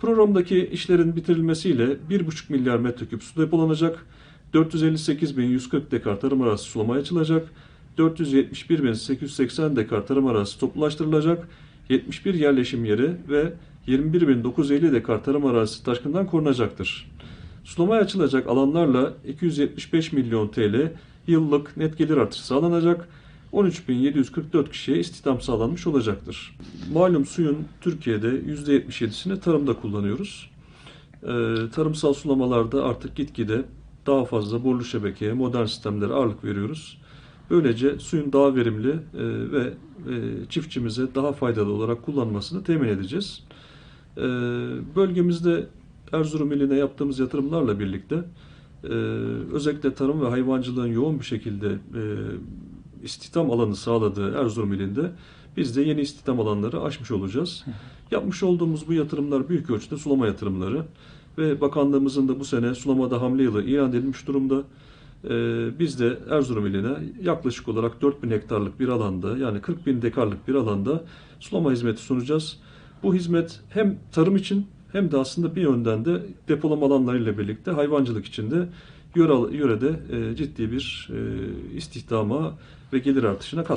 Programdaki işlerin bitirilmesiyle 1,5 milyar metreküp su depolanacak, 458.140 dekar tarım arazisi sulamaya açılacak, 471.880 dekar tarım arazisi toplulaştırılacak, 71 yerleşim yeri ve 21.950 dekar tarım arazisi taşkından korunacaktır. Sulamaya açılacak alanlarla 275 milyon TL yıllık net gelir artışı sağlanacak. 13.744 kişiye istihdam sağlanmış olacaktır. Malum suyun Türkiye'de %77'sini tarımda kullanıyoruz. Ee, tarımsal sulamalarda artık gitgide daha fazla borlu şebekeye, modern sistemlere ağırlık veriyoruz. Böylece suyun daha verimli e, ve e, çiftçimize daha faydalı olarak kullanmasını temin edeceğiz. Ee, Bölgemizde Erzurum iline yaptığımız yatırımlarla birlikte e, özellikle tarım ve hayvancılığın yoğun bir şekilde e, istihdam alanı sağladığı Erzurum ilinde biz de yeni istihdam alanları açmış olacağız. Yapmış olduğumuz bu yatırımlar büyük ölçüde sulama yatırımları ve bakanlığımızın da bu sene sulamada hamle yılı ilan edilmiş durumda. Ee, biz de Erzurum iline yaklaşık olarak 4000 hektarlık bir alanda yani 40 bin dekarlık bir alanda sulama hizmeti sunacağız. Bu hizmet hem tarım için hem de aslında bir yönden de depolama alanlarıyla birlikte hayvancılık için de yöre, yörede e, ciddi bir e, istihdama ve gelir artışına katkı